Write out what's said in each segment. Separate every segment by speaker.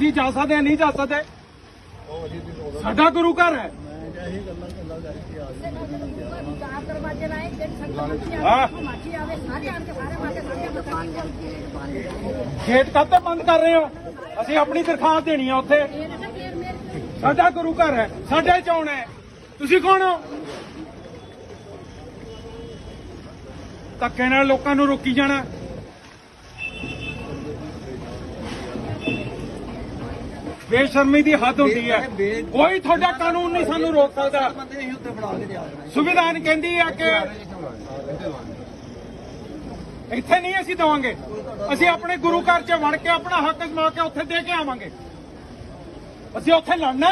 Speaker 1: ਜੀ ਜਾ ਸਕਦੇ ਹਾਂ, ਨਹੀਂ ਜਾ ਸਕਦੇ। ਸਾਡਾ ਗੁਰੂ ਘਰ ਹੈ।
Speaker 2: ਚਾਰ
Speaker 1: ਗੇਟ ਕਾਹਤੇ ਬੰਦ ਕਰ ਰਹੇ ਹੋ ਅਸੀਂ ਆਪਣੀ ਦਰਖਾਸਤ ਦੇਣੀ ਆ ਉੱਥੇ। ਸਾਡਾ ਗੁਰੂ ਘਰ ਹੈ ਸਾਡੇ ਚੋਣ ਹੈ। ਤੁਸੀਂ ਕੌਣ ਹੋ? ਧੱਕੇ ਨਾਲ ਲੋਕਾਂ ਨੂੰ ਰੋਕੀ ਜਾਣਾ। ਬੇਸ਼ਰਮੀ ਦੀ ਹੱਦ ਹੁੰਦੀ ਹੈ। ਕੋਈ ਤੁਹਾਡਾ ਕਾਨੂੰਨ ਨਹੀਂ ਸਾਨੂੰ ਰੋਕ ਸਕਦਾ। ਸੰਵਿਧਾਨ ਕਹਿੰਦੀ ਹੈ ਕਿ ਇੱਥੇ ਨਹੀਂ ਅਸੀਂ ਦਵਾਂਗੇ। ਅਸੀਂ ਆਪਣੇ ਗੁਰੂ ਘਰ 'ਚ ਵੜ ਕੇ ਆਪਣਾ ਹੱਕ ਜਮਾ ਕੇ ਉੱਥੇ ਦੇ ਕੇ ਆਵਾਂਗੇ। ਅਸੀਂ ਉੱਥੇ ਲੜਨਾ?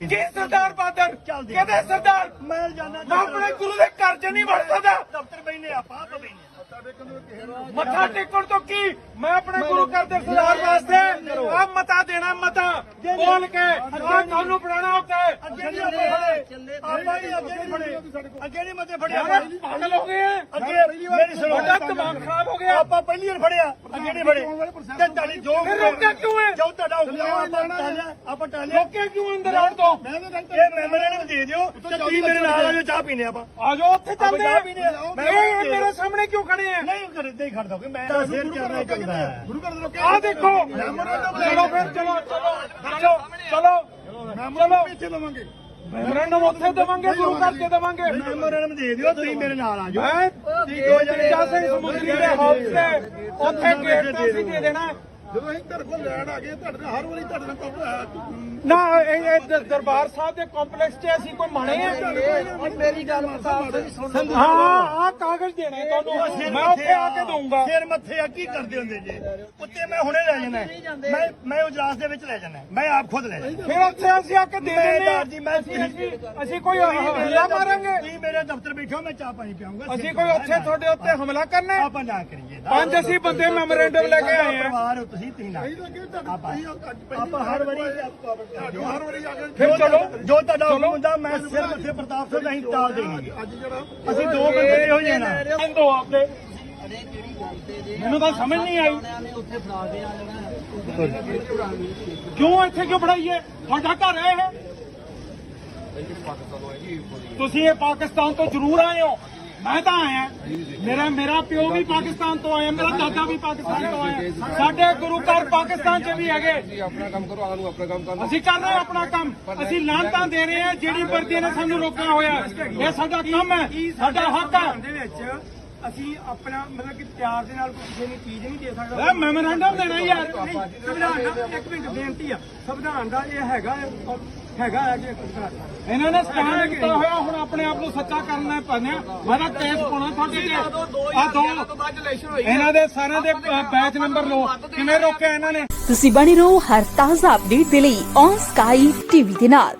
Speaker 1: ਕੀ ਸਰਦਾਰ ਬਾਦਰ ਕਿਹਦੇ ਸਰਦਾਰ
Speaker 3: ਮੈਂ ਜਾਣਾ
Speaker 1: ਮੈਂ ਆਪਣੇ ਗੁਰੂ ਦੇ ਘਰ 'ਚ ਨਹੀਂ ਵੜ ਸਕਦਾ।
Speaker 3: ਦਫ਼ਤਰ ਬੈਨੇ ਆਪਾਂ ਆਪ ਬੈਨੇ
Speaker 1: ਮੱਥਾ ਟੇਕਣ ਤੋਂ ਕੀ? ਮੈਂ ਆਪਣੇ ਗੁਰੂ ਘਰ ਦੇ ਸਰਦਾਰ ਵਾਸਤੇ ਆ ਮਤਾ ਦੇਣਾ ਮਤਾ ਬੋਲ ਕੇ ਆ ਤੁਹਾਨੂੰ ਪੜਾਣਾ ਉੱਤੇ
Speaker 3: ਅੱਗੇ ਨਹੀਂ ਫੜੇ। ਆਪਾਂ ਹੀ ਅੱਗੇ ਨਹੀਂ ਫੜੇ। ਅੱਗੇ ਨਹੀਂ ਮਤੇ ਫੜਿਆ।
Speaker 1: ਯਾਰ ਪਾਗਲ ਹੋ ਗਏ।
Speaker 3: ਅੱਗੇ ਮੇਰੀ ਸੁਣੋ।
Speaker 1: ਤੁਹਾਡਾ ਦਿਮਾਗ ਖਰਾਬ ਗਿਆ
Speaker 3: ਆਪਾਂ ਪਹਿਲੀ ਵਾਰ ਫੜਿਆ। ਅੱਗੇ ਨਹੀਂ ਫੜੇ। ਤੇ ਤੁਹਾਡੀ ਜੋ
Speaker 1: ਫਿਰ ਰੋਕਿਆ ਕਿਉਂ ਹੈ
Speaker 3: ਜੋ ਤੁਹਾਡਾ ਹੁਕਮ ਆ, ਆਪਾਂ ਟਾਲਿਆ ਆਪਾਂ ਟਾਲਿਆ
Speaker 1: ਰੋਕਿਆ ਕਿਉਂ ਅੰਦਰ ਆਉਣ ਤੋਂ?
Speaker 3: ਇਹ ਮੈਂਬਰਾਂ ਨੂੰ ਦੇ ਦਿਓ ਤੇ ਤੁਸੀਂ ਮੇਰੇ ਨਾਲ ਆ ਜਾਓ ਚਾਹ ਪੀਣੇ ਆਪਾਂ।
Speaker 1: ਆ ਜਾਓ ਉੱਥੇ ਚੱਲਦੇ ਆ। ਇਹ ਮੇਰੇ ਸਾਹਮਣੇ ਕਿਉਂ ਖੜੇ ਆ?
Speaker 3: ਨਹੀਂ ਕਰ ਇੱਦਾਂ ਹੀ ਖੜ ਦੋਗੇ ਮੈਂ ਤਾਂ ਸਿਰ ਚੱਲਣਾ ਚੱਲਦਾ ਹੈ।
Speaker 1: ਆ ਦੇਖੋ। ਚਲੋ ਫਿਰ ਚਲੋ ਚਲੋ। ਚਲੋ ਚਲੋ।
Speaker 3: ਇੱਥੇ ਲਵਾਂਗੇ।
Speaker 1: ਮੈਮੋਰੰਡਮ ਉੱਥੇ ਦੇਵਾਂਗੇ ਗੁਰੂ ਘਰ ਤੇ ਦੇਵਾਂਗੇ।
Speaker 3: ਨੂੰ ਦੇ ਦਿਓ ਤੁਸੀਂ ਮੇਰੇ ਨਾਲ ਆ ਜਾਓ।
Speaker 1: ਮੈਂ ਤੀਜਾ ਸਿੰਘ ਸਮੁੰਦਰੀ ਦੇ ਹਾਊਸ ਤੇ ਉੱਥੇ ਗੇਟ ਤੇ ਅਸੀਂ ਦੇ ਦੇਣਾ। ਹੈ।
Speaker 4: ਜਦੋਂ ਅਸੀਂ ਤੁਹਾਡੇ ਕੋਲ ਲੈਣ ਆ ਗਏ ਤੁਹਾਡੇ ਨਾਲ ਹਰ ਵਾਰੀ ਤੁਹਾਡੇ ਨਾਲ ਕੰਮ ਹੋਇਆ
Speaker 1: ਨਾ ਇਹ ਇਹ ਦ- ਦਰਬਾਰ ਸਾਹਿਬ ਦੇ ਕੰਪਲੈਕਸ 'ਚ ਅਸੀਂ ਕੋਈ ਮਾਣੇ ਆ?
Speaker 3: ਮੇਰੀ ਗੱਲ ਸੁਣ।
Speaker 1: ਹਾਂ ਆ ਕਾਗਜ਼ ਦੇਣਾ ਤੁਹਾਨੂੰ? ਮੈਂ ਉੱਥੇ ਆ ਕੇ ਦਊਂਗਾ।
Speaker 3: ਸਿਰ ਮੱਥੇ ਆ ਕੀ ਕਰਦੇ ਹੁੰਦੇ ਜੇ? ਉੱਤੇ ਮੈਂ ਹੁਣੇ ਲੈ ਜਾਣਾ। ਮੈਂ ਮੈਂ ਉਜਲਾਸ ਦੇ ਵਿੱਚ ਲੈ ਜਾਣਾ। ਮੈਂ ਆਪ ਖੁਦ ਲੈ ਜਾਣਾ
Speaker 1: ਫਿਰ ਉੱਥੇ ਅਸੀਂ ਆ ਕੇ ਦੇ ਦਿੰਦੇ ਹਾਂ।
Speaker 3: ਜੀ ਮੈਂ
Speaker 1: ਅਸੀਂ ਅਸੀਂ ਕੋਈ ਹਮਲਾ ਮਾਰਾਂਗੇ?
Speaker 3: ਮੇਰੇ ਦਫ਼ਤਰ ਬੈਠੋ ਮੈਂ ਚਾਹ ਪਾਣੀ ਪਿਆਉਂਗਾ
Speaker 1: ਅਸੀਂ ਕੋਈ ਉੱਥੇ ਤੁਹਾਡੇ ਉੱਤੇ ਹਮਲਾ ਕਰਨਾ ਹੈ?
Speaker 3: ਆਪਾਂ ਨਾ ਕਰੀਏ
Speaker 1: ਪੰਜ ਅਸੀਂ ਬੰਦੇ ਮੈਮੋਰੰਡਮ ਲੈ ਕੇ ਆਏ ਆ।
Speaker 3: ਪਰਿਵਾਰ ਹੋ ਤੁਸੀਂ ਤੁਸੀਂ ਨਾ ਆਪਾਂ ਆਪਾਂ ਹਰ ਵਾਰੀ
Speaker 4: ਹਰ ਵਾਰੀ ਆ ਕੇ
Speaker 1: ਫਿਰ ਚਲੋ।
Speaker 3: ਜੋ ਤੁਹਾਡਾ ਹੁਕਮ ਹੁੰਦਾ ਮੈਂ ਸਿਰ ਮੱਥੇ ਪ੍ਰਤਾਪ ਸਿੰਘ ਅਸੀਂ ਟਾਲ ਦੇਣੀ
Speaker 4: ਅੱਜ ਜਿਹੜਾ
Speaker 3: ਅਸੀਂ ਦੋ ਬੰਦੇ ਹੋ ਜਾਣਾ।
Speaker 1: ਦੋ ਆਪਦੇ। ਮੈਨੂੰ ਤਾਂ ਸਮਝ ਨਹੀਂ ਆਈ। ਕਿਉਂ ਇੱਥੇ ਕਿਉਂ ਫੜਾਈਏ? ਤੁਹਾਡਾ ਘਰ ਹੈ ਇਹ। ਤੁਸੀਂ ਇਹ ਪਾਕਿਸਤਾਨ ਤੋਂ ਜ਼ਰੂਰ ਆਏ ਹੋ। ਮੈਂ ਤਾਂ ਆਇਆ। ਮੇਰਾ ਮੇਰਾ ਪਿਓ ਵੀ ਪਾਕਿਸਤਾਨ ਤੋਂ ਆਇਆ ਮੇਰਾ ਦਾਦਾ ਵੀ ਪਾਕਿਸਤਾਨ ਤੋਂ ਆਇਆ। ਸਾਡੇ ਗੁਰੂ ਘਰ ਪਾਕਿਸਤਾਨ 'ਚ ਵੀ ਹੈਗੇ।
Speaker 5: ਤੁਸੀਂ ਆਪਣਾ ਕੰਮ ਕਰੋ ਆਨੂੰ ਆਪਣਾ ਕੰਮ ਕਰਨ।
Speaker 1: ਅਸੀਂ ਕਰ ਰਹੇ ਆਪਣਾ ਕੰਮ। ਅਸੀਂ ਲਾਂਤਾਂ ਦੇ ਰਹੇ ਹਾਂ ਜਿਹੜੀ ਵਰਦੀ ਨੇ ਸਾਨੂੰ ਰੋਕਿਆ ਹੋਇਆ। ਇਹ ਸਾਡਾ ਕੰਮ ਹੈ ਸਾਡਾ ਹੱਕ ਹੈ।
Speaker 3: ਦੇ ਵਿੱਚ ਅਸੀਂ ਆਪਣਾ ਮਤਲਬ ਕਿ ਪਿਆਰ ਦੇ ਨਾਲ ਕੋਈ ਕਿਸੇ ਨੂੰ ਚੀਜ਼ ਨਹੀਂ ਦੇ ਸਕਦਾ।
Speaker 1: ਇਹ ਮੈਮੋਰੰਡਮ ਦੇਣਾ ਯਾਰ
Speaker 3: ਸੰਵਿਧਾਨ ਦਾ ਇੱਕ ਮਿੰਟ ਬੇਨਤੀ ਆ। ਸੰਵਿਧਾਨ ਦਾ ਇਹ ਹੈਗਾ ਹੈਗਾ ਹੈ ਕਿ ਅਧਿਕਾਰ
Speaker 1: ਇਹਨਾਂ ਨੇ ਸਟੈਂਡ ਕੀਤਾ ਹੋਇਆ ਹੁਣ ਆਪਣੇ ਆਪ ਨੂੰ ਸੱਚਾ ਕਰਨਾ ਪੈਣਾ ਮੈਂ ਤਾਂ ਕੇਸ ਪਾਉਣਾ ਤੁਹਾਡੇ ਤੇ। ਆ ਦੋ ਇਹਨਾਂ ਦੇ ਸਾਰਿਆਂ ਦੇ ਬੈਚ ਨੰਬਰ ਲੋ ਕਿਵੇਂ ਰੋਕਿਆ ਇਹਨਾਂ ਨੇ?
Speaker 6: ਤੁਸੀਂ ਬਣੇ ਰਹੋ ਹਰ ਤਾਜ਼ਾ ਅਪਡੇਟ ਦੇ ਲਈ ਔਨ ਸਕਾਈ ਟੀਵੀ ਦੇ ਨਾਲ।